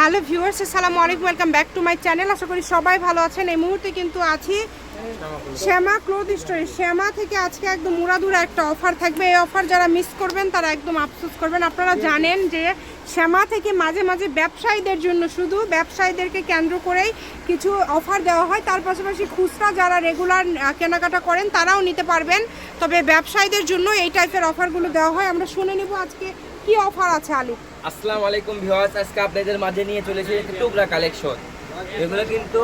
Hello viewers, আসসালামু আলাইকুম, welcome back to my channel. আশা করি সবাই ভালো আছেন। এই মুহূর্তে কিন্তু আছি শ্যামা ক্লোথ স্টোরে। শ্যামা থেকে আজকে একদম মুরাদুরা একটা অফার থাকবে। এই অফার যারা মিস করবেন, তারা একদম আফসোস করবেন। আপনারা জানেন যে শ্যামা থেকে মাঝে মাঝে ব্যবসায়ীদের জন্য শুধু ব্যবসায়ীদেরকে কেন্দ্র করেই কিছু অফার দেওয়া হয়। তার পাশাপাশি খুচরা যারা রেগুলার কেনাকাটা করেন, তারাও নিতে পারবেন। তবে ব্যবসায়ীদের জন্য এই টাইপের অফারগুলো দেওয়া হয়। আমরা শুনে নিব আজকে কি অফার আছে আলু। আসসালামু আলাইকুম ভিউয়ার্স আজকে আপনাদের মাঝে নিয়ে চলেছি টুকরা কালেকশন এগুলো কিন্তু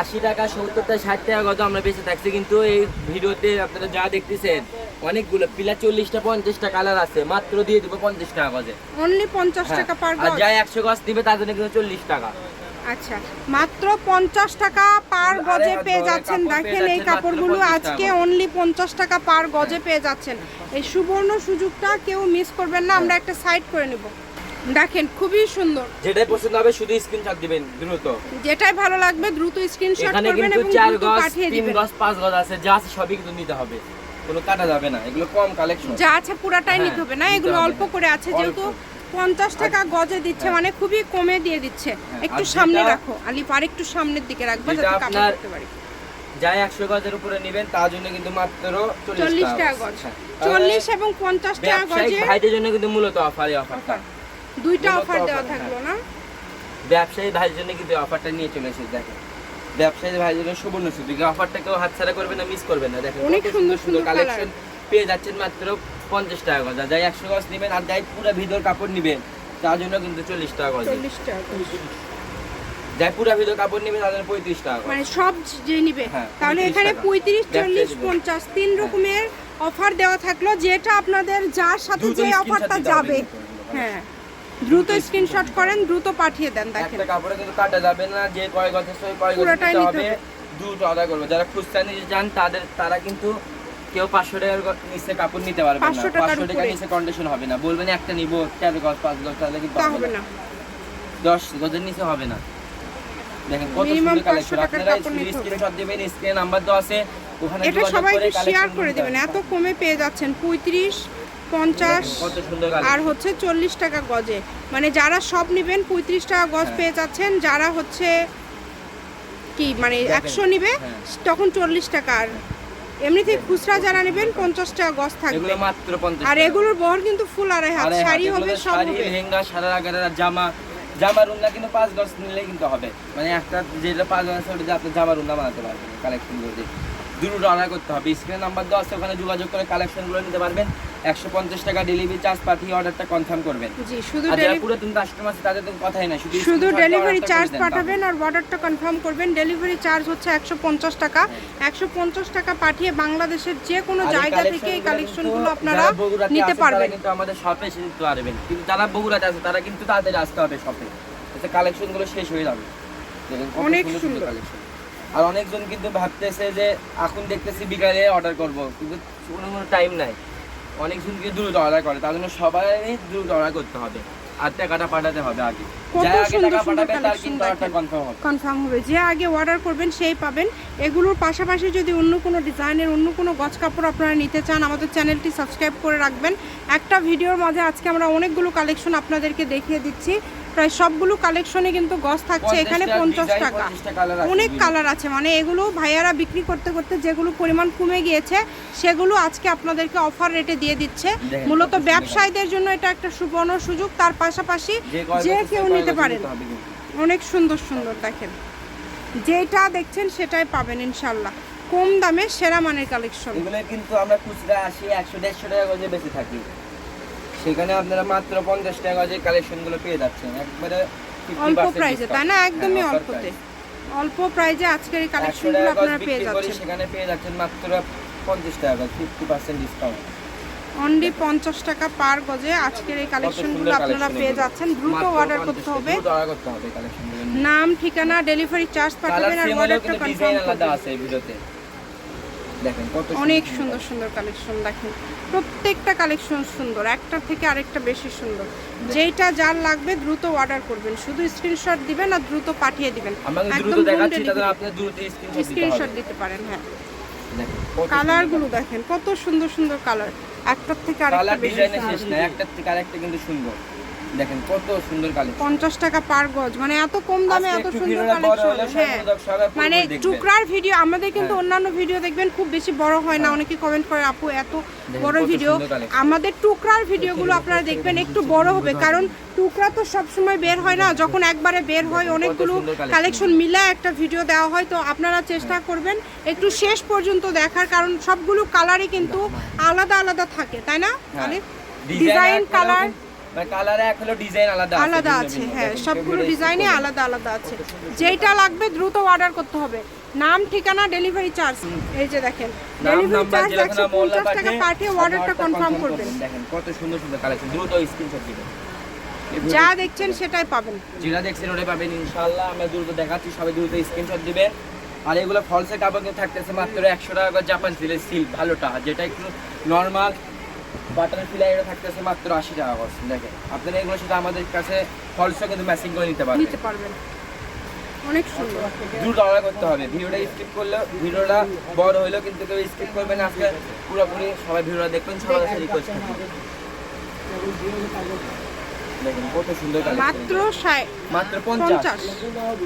আশি টাকা সত্তর টাকা ষাট টাকা কত আমরা বেঁচে থাকছি। কিন্তু এই ভিডিওতে আপনারা যা দেখতেছেন অনেকগুলো পিলা চল্লিশটা পঞ্চাশটা কালার আছে মাত্র দিয়ে দেবো পঞ্চাশ টাকা গজে। অনলি পঞ্চাশ হ্যাঁ। টাকা পার গজ? যা একশো গজ দিবে তার জন্য কিন্তু চল্লিশ টাকা। আচ্ছা মাত্র পঞ্চাশ টাকা পার গজে পেয়ে যাচ্ছেন। দেখেন এই কাপড়গুলো আজকে অনলি পঞ্চাশ টাকা পার গজে পেয়ে যাচ্ছেন। এই সুবর্ণ সুযোগটা কেউ মিস করবেন না আমরা একটা সাইড করে নিব। দেখেন খুবই সুন্দর। যেটাই পছন্দ হবে শুধু স্ক্রিনশট দিবেন দ্রুত। যেটাই ভালো লাগবে দ্রুত স্ক্রিনশট করবেন এবং দ্রুত পাঠিয়ে দিবেন। গজ পাঁচ গজ আছে যা আছে সবই কিন্তু নিতে হবে। কোনো কাটা যাবে না এগুলো কম কালেকশন যা আছে পুরাটাই হ্যাঁ, নিতে হবে না এগুলো অল্প করে আছে যেহেতু পঞ্চাশ টাকা গজে দিচ্ছে হ্যাঁ। মানে খুবই কমে দিয়ে দিচ্ছে। একটু সামনে রাখো আলিপ আর একটু সামনের দিকে রাখবা যাতে আপনার করতে পারি। যাই একশো গজের উপরে নেবেন তার জন্য কিন্তু মাত্র চল্লিশ টাকা গজ। হ্যাঁ। চল্লিশ এবং পঞ্চাশ টাকা গজে ভাইদের জন্য কিন্তু মূলত অফার এই অফারটা অফার দুইটা অফার দেওয়া থাকল না? ব্যবসায়ী ভাইদের জন্য কিন্তু অফারটা নিয়ে চলে এসেছে দেখেন। ব্যবসায়ী ভাইদের সুবর্ণ সুযোগ অফারটা কেউ হাতছাড়া করবে না মিস করবে না। দেখেন অনেক সুন্দর সুন্দর কালেকশন পেয়ে যাচ্ছেন মাত্র পঞ্চাশ টাকা গজা। যাই একশো গজ নেবেন আর যাই পুরো ভিতর কাপড় নেবেন তার জন্য কিন্তু চল্লিশ টাকা গজ। চল্লিশ টাকা যাই পুরো ভিতর কাপড় নেবেন তাদের পঁয়ত্রিশ টাকা মানে সব যে নিবে হ্যাঁ, তাহলে এখানে পঁয়ত্রিশ চল্লিশ পঞ্চাশ তিন হ্যাঁ। রকমের অফার দেওয়া থাকল যেটা আপনাদের যার সাথে যে অফারটা যাবে। হ্যাঁ। দ্রুত স্ক্রিনশট করেন দ্রুত পাঠিয়ে দেন দেখেন। একটা কাপড়ে কিন্তু কাটা যাবে না যে কয় গজের সই কয় গজ হবে। দ্রুত অর্ডার করবে। যারা খুচরা চান তাদের তারা কিন্তু কেউ পাঁচশো টাকার নিচে কাপড় নিতে পারবে না। পাঁচশো টাকার নিচে কন্ডিশন হবে না। বলবেন একটা নিবো গজ পাঁচ গজ তাহলে কিন্তু হবে না। দশ গজের নিচে হবে না। দেখেন কত সুন্দর কালেকশন আপনারা। স্ক্রিনশট দিবেন স্ক্রিনে নাম্বার দেওয়া আছে। ওখানে এটা সবাইকে শেয়ার করে দিবেন। এত কমে পেয়ে যাচ্ছেন পঁয়ত্রিশ পঞ্চাশ আর হচ্ছে চল্লিশ টাকা গজে। মানে যারা সব নেবেন পঁয়ত্রিশ টাকা গজ হ্যাঁ। পেয়ে যাচ্ছেন যারা হচ্ছে কি মানে একশো নিবে হ্যাঁ। তখন চল্লিশ টাকা। আর এমনিতে খুচরা যারা নেবেন পঞ্চাশ টাকা গজ থাকবে। মাত্র আর এগুলোর বহর কিন্তু ফুল আড়াই হাত। শাড়ি হবে সব হবে। লেহেঙ্গা সারা গাড়া জামা। জামার কিন্তু পাঁচ গজ নিলেই কিন্তু হবে। মানে একটা যেটা পাঁচ গজ আছে ওটা আপনি উন্না বানাতে পারবেন কালেকশনগুলো দুটো অর্ডার করতে হবে। স্ক্রিন নাম্বার দেওয়া আছে ওখানে যোগাযোগ করে কালেকশনগুলো নিতে পারবেন। একশো পঞ্চাশ টাকা ডেলিভারি চার্জ পাঠিয়ে অর্ডারটা কনফার্ম করবেন। জি শুধু কাস্টমার আছে তাদের তো কথাই না শুধু শুধু ডেলিভারি চার্জ পাঠাবেন আর অর্ডারটা কনফার্ম করবেন। ডেলিভারি চার্জ হচ্ছে একশো পঞ্চাশ টাকা। একশো পঞ্চাশ টাকা পাঠিয়ে বাংলাদেশের যে কোনো জায়গা থেকে এই কালেকশনগুলো আপনারা নিতে পারবেন। কিন্তু আমাদের শপে এসে নিতে পারবেন। কিন্তু যারা বগুড়াতে আছে তারা কিন্তু তাদের আসতে হবে শপে এতে কালেকশনগুলো শেষ হয়ে যাবে। অনেক সুন্দর সুন্দর। কালেকশন আর অনেকজন কিন্তু ভাবতেছে যে এখন দেখতেছি বিকালে অর্ডার করব। কিন্তু কোনো কোনো টাইম নাই। অনেকজন কিন্তু দ্রুত অর্ডার করে। তার জন্য সবাই দ্রুত অর্ডার করতে হবে। আর টাকাটা পাঠাতে হবে আগে। কনফার্ম হবে। যে আগে অর্ডার করবেন সেই পাবেন। এগুলোর পাশাপাশি যদি অন্য কোনো ডিজাইনের অন্য কোনো গজ কাপড় আপনারা নিতে চান আমাদের চ্যানেলটি সাবস্ক্রাইব করে রাখবেন। একটা ভিডিওর মাঝে আজকে আমরা অনেকগুলো কালেকশন আপনাদেরকে দেখিয়ে দিচ্ছি। প্রায় সবগুলো কালেকশনে কিন্তু গজ থাকছে এখানে পঞ্চাশ টাকা। 50 টা colour আছে। অনেক কালার আছে মানে এগুলো ভাইয়ারা বিক্রি করতে করতে যেগুলো পরিমাণ কমে গিয়েছে সেগুলো আজকে আপনাদেরকে অফার রেটে দিয়ে দিচ্ছে। মূলত ব্যবসায়ীদের জন্য এটা একটা সুবর্ণ সুযোগ তার পাশাপাশি যে কেউ নিতে পারেন। অনেক সুন্দর সুন্দর দেখেন। যেটা দেখছেন সেটাই পাবেন ইনশাল্লাহ কম দামে সেরা মানের কালেকশন এগুলো কিন্তু আমরা খুচরা আশি একশো দেড়শো টাকা বেঁচে থাকি। সেখানে আপনারা মাত্র পঞ্চাশ টাকা গজে কালেকশনগুলো পেয়ে যাচ্ছেন। একবারে অল্প প্রাইসে তাই না? একদমই হ্যাঁ, অল্পতে। অল্প প্রাইজে আজকের এই 100 কালেকশনগুলো আপনারা পেয়ে যাচ্ছেন। সেখানে পেয়ে যাচ্ছেন মাত্র পঞ্চাশ টাকা ফিফটি পার্সেন্ট ডিসকাউন্ট অনলি পঞ্চাশ টাকা পার গজে আজকের এই কালেকশনগুলো আপনারা পেয়ে যাচ্ছেন। দ্রুত অর্ডার করতে হবে। করতে কালেকশনগুলো নাম ঠিকানা ডেলিভারি চার্জ পাঠাবেন আর অর্ডারটা কনফার্ম করবেন আছে ভিডিওতে। দেখেন কত অনেক সুন্দর সুন্দর কালেকশন দেখেন। প্রত্যেকটা কালেকশন সুন্দর একটা থেকে আরেকটা বেশি সুন্দর। যেটা যার লাগবে দ্রুত অর্ডার করবেন। শুধু স্ক্রিনশট দিবেন আর দ্রুত পাঠিয়ে দিবেন। একদম স্ক্রিনশট দিতে পারেন। হ্যাঁ। কালারগুলো দেখেন কত সুন্দর সুন্দর কালার একটার থেকে আরেকটা বেশি সুন্দর। একটার থেকে আরেকটা কিন্তু সুন্দর। দেখেন কত সুন্দর কালেকশন পঞ্চাশ টাকা পার গজ। মানে এত কম দামে এত সুন্দর কালেকশন হ্যাঁ। মানে টুকরার ভিডিও আমাদের কিন্তু হ্যাঁ। অন্যান্য ভিডিও দেখবেন খুব বেশি বড় হয় না। অনেকে কমেন্ট করে আপু এত বড় ভিডিও। আমাদের টুকরার ভিডিওগুলো আপনারা দেখবেন একটু বড় হবে। কারণ টুকরা তো সব সময় বের হয় না। যখন একবারে বের হয় অনেকগুলো কালেকশন মিলে একটা ভিডিও দেওয়া হয়। তো আপনারা চেষ্টা করবেন একটু শেষ পর্যন্ত দেখার কারণ সবগুলো কালারই কিন্তু আলাদা আলাদা থাকে। তাই না হ্যাঁ। ডিজাইন কালার কালারে এক হলো ডিজাইন আলাদা আছে, আলাদা আছে হ্যাঁ সবগুলো ডিজাইনে আলাদা আলাদা আছে। যেটা লাগবে দ্রুত অর্ডার করতে হবে। নাম ঠিকানা ডেলিভারি চার্জ এই যে দেখেন ডেলিভারি চার্জ জেলা, একশো থানা, মহল্লা পঞ্চাশ টাকা পাঠিয়ে অর্ডারটা কনফার্ম করবেন। দেখেন কত সুন্দর সুন্দর কালেকশন দ্রুত স্ক্রিনশট দিবেন। যা দেখছেন সেটাই পাবেন। যেটা দেখছেন ওটাই পাবেন ইনশাআল্লাহ। আমরা দ্রুত দেখাচ্ছি সবাই দ্রুত স্ক্রিনশট দিবেন। আর এগুলো ফলসের কাপড় কিন্তু থাকতেছে মাত্র একশো টাকা জাপান সিলের সিল্ক ভালোটা। যেটা একটু নর্মাল বাটার ফিলাই এটা থাকতেছে মাত্র আশি টাকা করে দেখেন। আপনারা এগুলো সেটা আমাদের কাছে ফলসও কিন্তু ম্যাচিং করে নিতে পারবেন। নিতে পারবেন। অনেক সুন্দর। দ্রুত অর্ডার করতে হবে। ভিডিওটা স্কিপ করলে ভিডিওটা বড় কিন্তু কেউ স্কিপ করবেন। আজকে পুরোপুরি সবাই ভিডিওটা দেখবেন সবার কাছে রিকোয়েস্ট দেখেন কত সুন্দর মাত্র ষাট মাত্র পঞ্চাশ। পঞ্চাশ।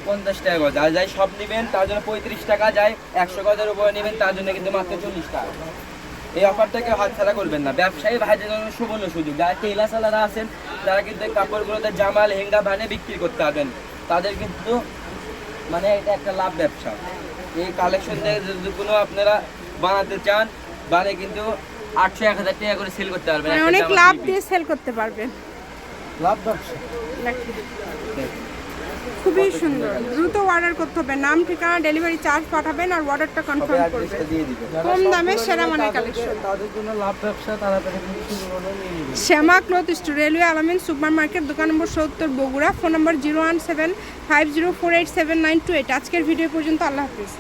পঞ্চাশ টাকা গজ আর যাই সব নেবেন তার জন্য পঁয়ত্রিশ টাকা। যায় একশো গজের উপরে নেবেন তার জন্য কিন্তু মাত্র চল্লিশ টাকা। এই অফারটাকে হাত ছাড়া করবেন না। ব্যবসায়ী ভাইদের জন্য সুবর্ণ সুযোগ। যারা টেলার সালারা আছেন তারা কিন্তু এই কাপড়গুলোতে জামা লেহেঙ্গা বানে বিক্রি করতে পারবেন। তাদের কিন্তু মানে এটা একটা লাভ ব্যবসা। এই কালেকশন থেকে যদি কোনো আপনারা বানাতে চান বানে কিন্তু আটশো এক হাজার টাকা করে সেল করতে পারবেন। মানে একটা অনেক লাভ দিয়ে সেল করতে পারবেন। লাভ ব্যবসা। খুবই সুন্দর। দ্রুত অর্ডার করতে হবে। নাম ঠিকানা ডেলিভারি চার্জ পাঠাবেন আর অর্ডারটা কনফার্ম করবেন। দিয়ে দিবেন। কম দামে সেরা মানের কালেকশন তাদের জন্য লাভ ব্যবসা তাড়াতাড়ি Shyama cloth store railway Alamin super market দোকান নম্বর সত্তর Bogura. Phone number zero one seven five zero four eight seven nine two eight আজকের ভিডিও পর্যন্ত আল্লাহ হাফিজ।